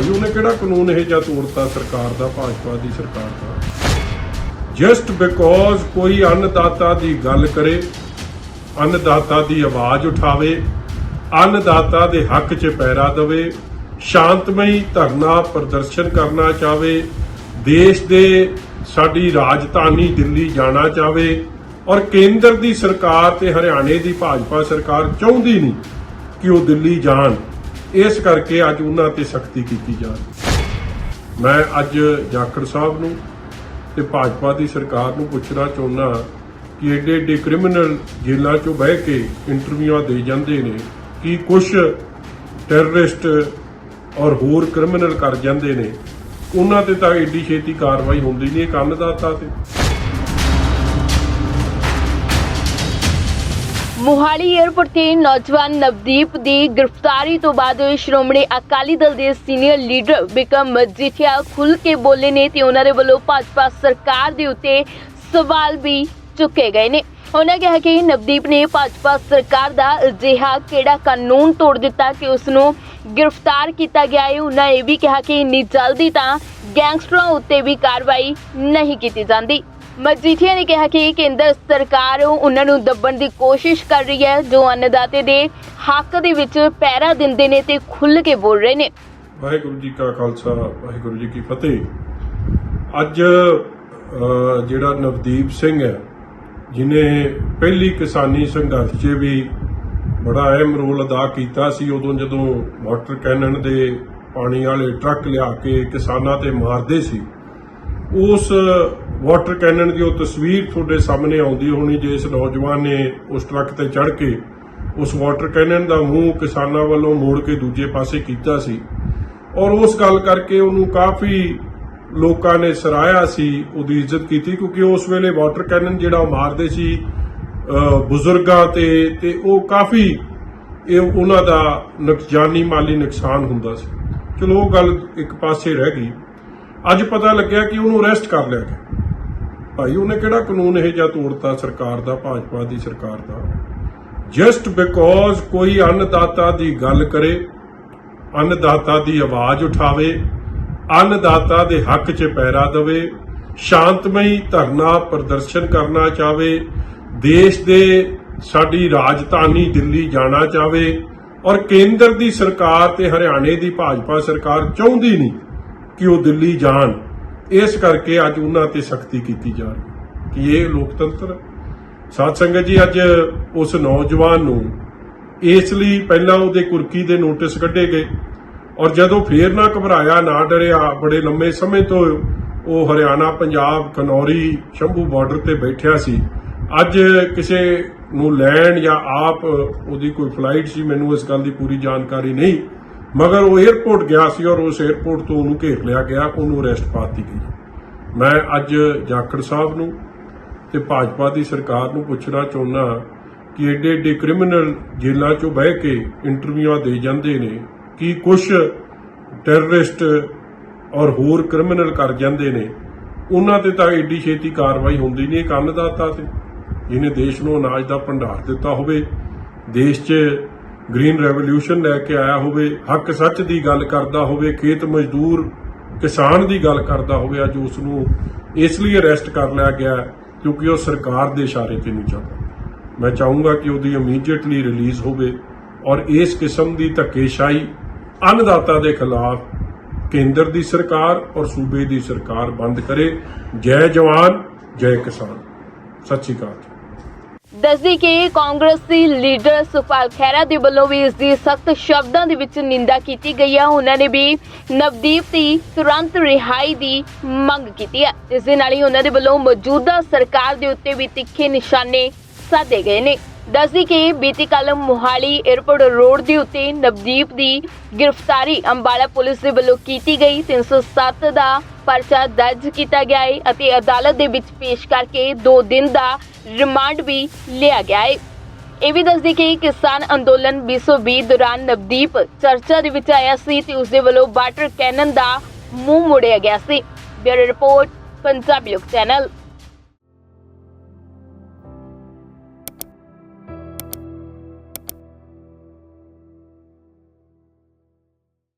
ਭਾਈ ਉਹਨੇ ਕਿਹੜਾ ਕਾਨੂੰਨ ਇਹ ਜਿਹਾ ਤੋੜਤਾ ਸਰਕਾਰ ਦਾ, ਭਾਜਪਾ ਦੀ ਸਰਕਾਰ ਦਾ? ਜਸਟ ਬਿਕੋਜ਼ ਕੋਈ ਅੰਨਦਾਤਾ ਦੀ ਗੱਲ ਕਰੇ, ਅੰਨਦਾਤਾ ਦੀ ਆਵਾਜ਼ ਉਠਾਵੇ, ਅੰਨਦਾਤਾ ਦੇ ਹੱਕ 'ਚ ਪੈਰਾ ਦੇਵੇ, ਸ਼ਾਂਤਮਈ ਧਰਨਾ ਪ੍ਰਦਰਸ਼ਨ ਕਰਨਾ ਚਾਵੇ, ਦੇਸ਼ ਦੇ ਸਾਡੀ ਰਾਜਧਾਨੀ ਦਿੱਲੀ ਜਾਣਾ ਚਾਵੇ, ਔਰ ਕੇਂਦਰ ਦੀ ਸਰਕਾਰ ਤੇ ਹਰਿਆਣੇ ਦੀ ਭਾਜਪਾ ਸਰਕਾਰ ਚਾਹੁੰਦੀ ਨਹੀਂ ਕਿ ਉਹ ਦਿੱਲੀ ਜਾਣ। ਇਸ ਕਰਕੇ ਅੱਜ ਉਹਨਾਂ ਤੇ ਸਖਤੀ ਕੀਤੀ ਜਾ ਰਹੀ ਮੈਂ ਅੱਜ ਜਾਖੜ ਸਾਹਿਬ ਨੂੰ ਤੇ ਭਾਜਪਾ ਦੀ ਸਰਕਾਰ ਨੂੰ ਪੁੱਛਣਾ ਚਾਹੁੰਦਾ ਕਿ ਏਡੇ ਏਡੇ ਕ੍ਰਿਮੀਨਲ ਜੇਲ੍ਹਾਂ 'ਚੋਂ ਬਹਿ ਕੇ ਇੰਟਰਵਿਊਆਂ ਦੇ ਜਾਂਦੇ ਨੇ, ਕਿ ਕੁਝ ਟੈਰਰਿਸਟ ਔਰ ਹੋਰ ਕ੍ਰਿਮੀਨਲ ਕਰ ਜਾਂਦੇ ਨੇ, ਉਹਨਾਂ ਤੇ ਤਾਂ ਏਡੀ ਛੇਤੀ ਕਾਰਵਾਈ ਹੁੰਦੀ ਨਹੀਂ ਇਹ ਕੰਨਦਾਤਾ ਤੇ। ਮੁਹਾਲੀ 에ਅਰਪੋਰਟ ਤੇ ਨੌਜਵਾਨ ਨਵਦੀਪ ਦੀ ਗ੍ਰਿਫਤਾਰੀ ਤੋਂ ਬਾਅਦ ਸ਼੍ਰੋਮਣੀ ਅਕਾਲੀ ਦਲ ਦੇ ਸੀਨੀਅਰ ਲੀਡਰ ਬਿਕਮ ਮਜੀਠੀਆ ਖੁੱਲ ਕੇ ਬੋਲੇ ਨੇ ਤੇ ਉਹਨਾਂ ਦੇ ਵੱਲੋਂ ਭਾਜਪਾ ਸਰਕਾਰ ਦੇ ਉੱਤੇ ਸਵਾਲ ਵੀ ਚੁੱਕੇ ਗਏ ਨੇ। ਉਹਨਾਂ ਕਿਹਾ ਕਿ ਨਵਦੀਪ ਨੇ ਭਾਜਪਾ ਸਰਕਾਰ ਦਾ ਅਜਿਹਾ ਕਿਹੜਾ ਕਾਨੂੰਨ ਤੋੜ ਦਿੱਤਾ ਕਿ ਉਸ ਨੂੰ ਗ੍ਰਿਫਤਾਰ ਕੀਤਾ ਗਿਆ ਹੈ। ਉਹਨਾਂ ਇਹ ਵੀ ਕਿਹਾ ਕਿ ਇੰਨੀ ਜਲਦੀ ਤਾਂ ਗੈਂਗਸਟਰਾਂ ਉੱਤੇ ਵੀ ਕਾਰਵਾਈ ਨਹੀਂ ਕੀਤੀ ਜਾਂਦੀ। ਮਜੀਠੀਆ ਨੇ ਕਿਹਾ ਕਿ ਕੇਂਦਰ ਸਰਕਾਰ ਉਹਨਾਂ ਨੂੰ ਦੱਬਣ ਦੀ ਕੋਸ਼ਿਸ਼ ਕਰ ਰਹੀ ਹੈ, ਜੋ ਅੰਨਦਾਤੇ ਦੇ ਹੱਕ ਦੇ ਵਿੱਚ ਪਹਿਰਾ ਦਿੰਦੇ ਨੇ ਤੇ ਖੁੱਲ੍ਹ ਕੇ ਬੋਲ ਰਹੇ ਨੇ। ਵਾਹਿਗੁਰੂ ਜੀ ਕਾ ਖਾਲਸਾ, ਵਾਹਿਗੁਰੂ ਜੀ ਕੀ ਫਤਿਹ। ਅੱਜ ਜਿਹੜਾ ਨਵਦੀਪ ਸਿੰਘ ਹੈ, ਜਿਨੇ ਪਹਿਲੀ ਕਿਸਾਨੀ ਸੰਘਰਸ਼ 'ਚ ਵੀ ਬੜਾ ਅਹਿਮ ਰੋਲ ਅਦਾ ਕੀਤਾ ਸੀ, ਉਦੋਂ ਜਦੋਂ ਵਾਟਰ ਕੈਨਨ ਦੇ ਪਾਣੀ ਵਾਲੇ ਟਰੱਕ ਲਿਆ ਕੇ ਕਿਸਾਨਾਂ ਤੇ ਮਾਰਦੇ ਸੀ, ਉਸ ਵਾਟਰ ਕੈਨਨ ਦੀ ਉਹ ਤਸਵੀਰ ਤੁਹਾਡੇ ਸਾਹਮਣੇ ਆਉਂਦੀ ਹੋਣੀ, ਜੇ ਇਸ ਨੌਜਵਾਨ ਨੇ ਉਸ ਟਰੱਕ ਤੇ ਚੜ੍ਹ ਕੇ ਉਸ ਵਾਟਰ ਕੈਨਨ ਦਾ ਮੂੰਹ ਕਿਸਾਨਾਂ ਵੱਲੋਂ ਮੋੜ ਕੇ ਦੂਜੇ ਪਾਸੇ ਕੀਤਾ ਸੀ। ਔਰ ਉਸ ਗੱਲ ਕਰਕੇ ਉਹਨੂੰ ਕਾਫੀ ਲੋਕਾਂ ਨੇ ਸਰਾਇਆ ਸੀ, ਉਹਦੀ ਇੱਜ਼ਤ ਕੀਤੀ, ਕਿਉਂਕਿ ਉਸ ਵੇਲੇ ਵਾਟਰ ਕੈਨਨ ਜਿਹੜਾ ਉਹ ਮਾਰਦੇ ਸੀ ਬਜ਼ੁਰਗਾਂ ਤੇ ਤੇ ਉਹ ਕਾਫੀ ਇਹ ਉਹਨਾਂ ਦਾ ਨੁਕਜਾਨੀ ਮਾਲੀ ਨੁਕਸਾਨ ਹੁੰਦਾ ਸੀ। ਚਲੋ ਉਹ ਗੱਲ ਇੱਕ ਪਾਸੇ ਰਹਿ ਗਈ। ਅੱਜ ਪਤਾ ਲੱਗਿਆ ਕਿ ਉਹਨੂੰ ਅਰੈਸਟ ਕਰ ਲਿਆ ਗਿਆ। ਭਾਈ, ਉਹਨੇ ਕਿਹੜਾ ਕਾਨੂੰਨ ਇਹ ਜਿਹਾ ਤੋੜਤਾ ਸਰਕਾਰ ਦਾ, ਭਾਜਪਾ ਦੀ ਸਰਕਾਰ ਦਾ? ਜਸਟ ਬਿਕੋਜ਼ ਕੋਈ ਅੰਨਦਾਤਾ ਦੀ ਗੱਲ ਕਰੇ, ਅੰਨਦਾਤਾ ਦੀ ਆਵਾਜ਼ ਉਠਾਵੇ, ਅੰਨਦਾਤਾ ਦੇ ਹੱਕ 'ਚ ਪੈਰਾ ਦੇਵੇ, ਸ਼ਾਂਤਮਈ ਧਰਨਾ ਪ੍ਰਦਰਸ਼ਨ ਕਰਨਾ ਚਾਵੇ, ਦੇਸ਼ ਦੇ ਸਾਡੀ ਰਾਜਧਾਨੀ ਦਿੱਲੀ ਜਾਣਾ ਚਾਵੇ ਔਰ ਕੇਂਦਰ ਦੀ ਸਰਕਾਰ ਤੇ ਹਰਿਆਣੇ ਦੀ ਭਾਜਪਾ ਸਰਕਾਰ ਚਾਹੁੰਦੀ ਨਹੀਂ ਕਿ ਉਹ ਦਿੱਲੀ ਜਾਣ ਇਸ ਕਰਕੇ ਅੱਜ ਉਹਨਾਂ ਤੇ ਸਖਤੀ ਕੀਤੀ ਜਾ ਰਹੀ ਕਿ ਇਹ ਲੋਕਤੰਤਰ ਹੈ। ਸਾਧ ਸੰਗਤ ਜੀ, ਅੱਜ ਉਸ ਨੌਜਵਾਨ ਨੂੰ ਇਸ ਲਈ ਪਹਿਲਾਂ ਉਹਦੇ ਕੁਰਕੀ ਦੇ ਨੋਟਿਸ ਕੱਢੇ ਗਏ ਔਰ ਜਦੋਂ ਫੇਰ ਨਾ ਘਬਰਾਇਆ, ਨਾ ਡਰਿਆ, ਬੜੇ ਲੰਮੇ ਸਮੇਂ ਤੋਂ ਉਹ ਹਰਿਆਣਾ, ਪੰਜਾਬ ਖਨੌਰੀ ਸ਼ੰਭੂ ਬਾਰਡਰ ਤੇ ਬੈਠਿਆ ਸੀ ਅੱਜ ਕਿਸੇ ਨੂੰ ਲੈਣ ਜਾਂ ਆਪ ਉਹਦੀ ਕੋਈ ਫਲਾਈਟ ਸੀ, ਮੈਨੂੰ ਇਸ ਗੱਲ ਦੀ ਪੂਰੀ ਜਾਣਕਾਰੀ ਨਹੀਂ। ਮਗਰ ਉਹ 에ਅਰਪੋਰਟ ਗਿਆ ਸੀ ਔਰ ਉਸ 에ਅਰਪੋਰਟ ਤੋਂ ਉਹਨੂੰ ਘੇਰ ਲਿਆ ਗਿਆ, ਉਹਨੂੰ ਅਰੈਸਟ ਪਾਤੀ ਗਈ। ਮੈਂ ਅੱਜ ਜਾਖੜ ਸਾਹਿਬ ਨੂੰ ਤੇ ਭਾਜਪਾ ਦੀ ਸਰਕਾਰ ਨੂੰ ਪੁੱਛਣਾ ਚਾਹੁੰਦਾ ਕਿ ਏਡੇ ਏਡੇ ਕ੍ਰਿਮੀਨਲ ਜੇਲ੍ਹਾਂ 'ਚੋਂ ਬਹਿ ਕੇ ਇੰਟਰਵਿਊਆਂ ਦੇ ਜਾਂਦੇ ਨੇ, ਕੀ ਕੁਝ ਟੈਰਰਿਸਟ ਔਰ ਹੋਰ ਕ੍ਰਿਮੀਨਲ ਕਰ ਜਾਂਦੇ ਨੇ, ਉਹਨਾਂ ਤੇ ਤਾਂ ਏਡੀ ਛੇਤੀ ਕਾਰਵਾਈ ਹੁੰਦੀ ਨਹੀਂ, ਇਹ ਕੰਨਦਾਤਾ ਤੇ। ਜਿਹਨੇ ਦੇਸ਼ ਨੂੰ ਅਨਾਜ ਦਾ ਭੰਡਾਰ ਦਿੱਤਾ ਹੋਵੇ, ਦੇਸ਼ 'ਚ ਗ੍ਰੀਨ ਰੈਵੋਲੂਸ਼ਨ ਲੈ ਕੇ ਆਇਆ ਹੋਵੇ, ਹੱਕ ਸੱਚ ਦੀ ਗੱਲ ਕਰਦਾ ਹੋਵੇ, ਖੇਤ ਮਜ਼ਦੂਰ, ਕਿਸਾਨ ਦੀ ਗੱਲ ਕਰਦਾ ਹੋਵੇ, ਅੱਜ ਉਸ ਨੂੰ ਇਸ ਲਈ ਅਰੈਸਟ ਕਰ ਲਿਆ ਗਿਆ ਕਿਉਂਕਿ ਉਹ ਸਰਕਾਰ ਦੇ ਇਸ਼ਾਰੇ ਤੇ ਨਹੀਂ ਚੱਲਦਾ ਮੈਂ ਚਾਹੂੰਗਾ ਕਿ ਉਹਦੀ ਇਮੀਡੀਏਟਲੀ ਰਿਲੀਜ਼ ਹੋਵੇ ਔਰ ਇਸ ਕਿਸਮ ਦੀ ਧੱਕੇਸ਼ਾਹੀ ਅੰਨਦਾਤਾ ਦੇ ਖਿਲਾਫ ਕੇਂਦਰ ਦੀ ਸਰਕਾਰ ਔਰ ਸੂਬੇ ਦੀ ਸਰਕਾਰ ਬੰਦ ਕਰੇ। ਜੈ ਜਵਾਨ, ਜੈ ਕਿਸਾਨ। ਸਤਿ ਸ਼੍ਰੀ ਅਕਾਲ ਦੱਸਦੀ ਕਿ ਕਾਂਗਰਸੀ ਲੀਡਰ ਸੁਖਪਾਲ ਖਹਿਰਾ ਦੇ ਵੱਲੋਂ ਵੀ ਇਸ ਦੀ ਸਖਤ ਸ਼ਬਦਾਂ ਦੇ ਵਿੱਚ ਨਿੰਦਾ ਕੀਤੀ ਗਈ ਹੈ ਉਹਨਾਂ ਨੇ ਵੀ ਨਵਦੀਪ ਦੀ ਤੁਰੰਤ ਰਿਹਾਈ ਦੀ ਮੰਗ ਕੀਤੀ ਹੈ ਇਸ ਦੇ ਨਾਲ ਹੀ ਉਹਨਾਂ ਦੇ ਵੱਲੋਂ ਮੌਜੂਦਾ ਸਰਕਾਰ ਦੇ ਉੱਤੇ ਵੀ ਤਿੱਖੇ ਨਿਸ਼ਾਨੇ ਸਾਧੇ ਗਏ ਨੇ। ਦੱਸਦੀ ਕਿ ਬੀਤੀ ਕੱਲ ਮੁਹਾਲੀ 에ਅਰਪੋਰਟ ਰੋਡ ਦੇ ਉੱਤੇ ਨਵਦੀਪ ਦੀ ਗ੍ਰਿਫਤਾਰੀ ਅੰਬਾਲਾ ਪੁਲਿਸ ਦੇ ਵੱਲੋਂ ਕੀਤੀ ਗਈ। 307 ਦਾ ਪਰਚਾ ਦਰਜ ਕੀਤਾ ਗਿਆ ਹੈ ਅਤੇ ਅਦਾਲਤ ਦੇ ਵਿੱਚ ਪੇਸ਼ ਕਰਕੇ 2 ਦਿਨ ਦਾ ਰਿਮਾਂਡ ਵੀ ਲਿਆ ਗਿਆ ਹੈ ਇਹ ਵੀ ਦੱਸਦੀ ਕਿ ਕਿਸਾਨ ਅੰਦੋਲਨ 220 ਦੌਰਾਨ ਨਵਦੀਪ ਚਰਚਾ ਦੇ ਵਿੱਚ ਆਇਆ ਸੀ ਤੇ ਉਸ ਦੇ ਵੱਲੋਂ ਵਾਟਰ ਕੈਨਨ ਦਾ ਮੂੰਹ ਮੋੜਿਆ ਗਿਆ ਸੀ। ਬਿਊਰੋ ਰਿਪੋਰਟ, ਪੰਜਾਬੀ ਲੋਕ ਚੈਨਲ।